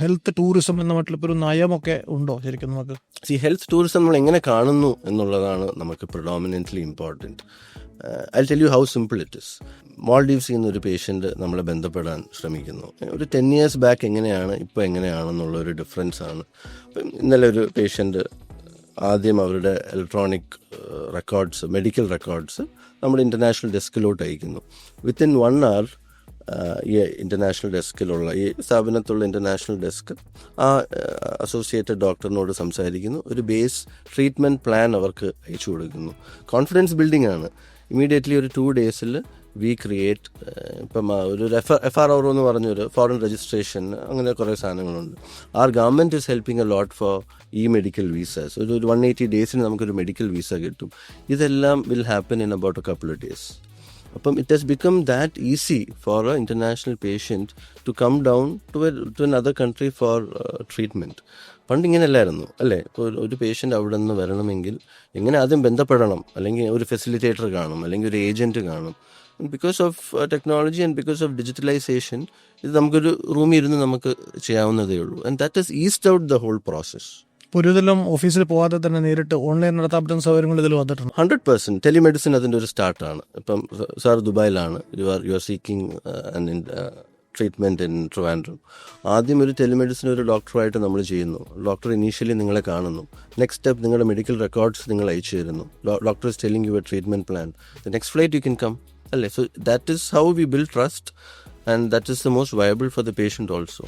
Health tourism എന്ന മട്ടിലിപ്പോൾ ഒരു നയമൊക്കെ ഉണ്ടോ ശരിക്കും നമുക്ക്? സി ഹെൽത്ത് ടൂറിസം നമ്മൾ എങ്ങനെ കാണുന്നു എന്നുള്ളതാണ് നമുക്ക് predominantly important I tell you how simple it is മാൾഡീവ്സിൽ നിന്ന് ഒരു പേഷ്യന്റ് നമ്മളെ ബന്ധപ്പെടാൻ ശ്രമിക്കുന്നു. ഒരു ടെൻ ഇയേഴ്സ് ബാക്ക് എങ്ങനെയാണ് ഇപ്പോൾ എങ്ങനെയാണെന്നുള്ള ഒരു ഡിഫറൻസ് ആണ് ഇന്നലെ ഒരു പേഷ്യന്റ് ആദ്യം അവരുടെ ഇലക്ട്രോണിക് റെക്കോർഡ്സ് മെഡിക്കൽ റെക്കോർഡ്സ് നമ്മുടെ ഇന്റർനാഷണൽ ഡെസ്കിലോട്ട് അയക്കുന്നു. വിത്തിൻ വൺ അവർ ഈ ഇന്റർനാഷണൽ ഡെസ്കിലുള്ള ഈ സ്ഥാപനത്തുള്ള ഇന്റർനാഷണൽ ഡെസ്ക് ആ അസോസിയേറ്റഡ് ഡോക്ടറിനോട് സംസാരിക്കുന്നു. ഒരു ബേസ് ട്രീറ്റ്മെന്റ് പ്ലാൻ അവർക്ക് അയച്ചു കൊടുക്കുന്നു. കോൺഫിഡൻസ് ബിൽഡിംഗ് ആണ്. ഇമീഡിയറ്റ്ലി ഒരു ടു ഡേയ്സിൽ വി ക്രിയേറ്റ് ഇപ്പം ഒരു എഫ് എഫ് ആർ എന്ന് പറഞ്ഞൊരു ഫോറിൻ രജിസ്ട്രേഷൻ അങ്ങനെ കുറേ സാധനങ്ങളുണ്ട്. Our government is helping a lot for ഈ മെഡിക്കൽ വീസാസ് ഒരു ഒരു വൺ എയ്റ്റി ഡേയ്സിന് നമുക്കൊരു മെഡിക്കൽ വീസ കിട്ടും. ഇതെല്ലാം will happen in about a couple days അപ്പം it has become that easy for a international patient to come down to to an other country for treatment പണ്ട് ഇങ്ങനെയല്ലായിരുന്നു അല്ലേ? ഇപ്പോൾ ഒരു- പേഷ്യന്റ് അവിടെ നിന്ന് വരണമെങ്കിൽ എങ്ങനെ ആദ്യം ബന്ധപ്പെടണം? അല്ലെങ്കിൽ ഒരു ഫെസിലിറ്റേറ്റർ കാണും അല്ലെങ്കിൽ ഒരു ഏജന്റ് കാണും. Because of technology and because of digitalisation ഇത് നമുക്കൊരു റൂമിൽ ഇരുന്ന് നമുക്ക് ചെയ്യാവുന്നതേ ഉള്ളൂ. And that is eased out the whole process ഇതെല്ലാം ഓഫീസിൽ പോകാതെ തന്നെ നേരിട്ട് ഓൺലൈൻ നടത്താൻ പറ്റുന്ന സൗകര്യങ്ങൾ ഇതിൽ വന്നിട്ടുണ്ട്. ഹൺഡ്രഡ് പെർസെന്റ് ടെലിമെഡിസിൻ അതിന്റെ ഒരു സ്റ്റാർട്ടാണ് ഇപ്പം സാർ ദുബായിലാണ്. You are you are seeking treatment in Trivandrum ആദ്യം ഒരു ടെലിമെഡിസിൻ ഒരു ഡോക്ടറുമായിട്ട് നമ്മൾ ചെയ്യുന്നു. ഡോക്ടർ ഇനീഷ്യലി നിങ്ങളെ കാണുന്നു. നെക്സ്റ്റ് സ്റ്റെപ്പ് നിങ്ങളുടെ മെഡിക്കൽ റെക്കോർഡ്സ് നിങ്ങൾ അയച്ചു തരുന്നു. Doctor is telling your treatment plan the next flight you can come അല്ലേ? So that is how we build trust and that is the most viable for the patient also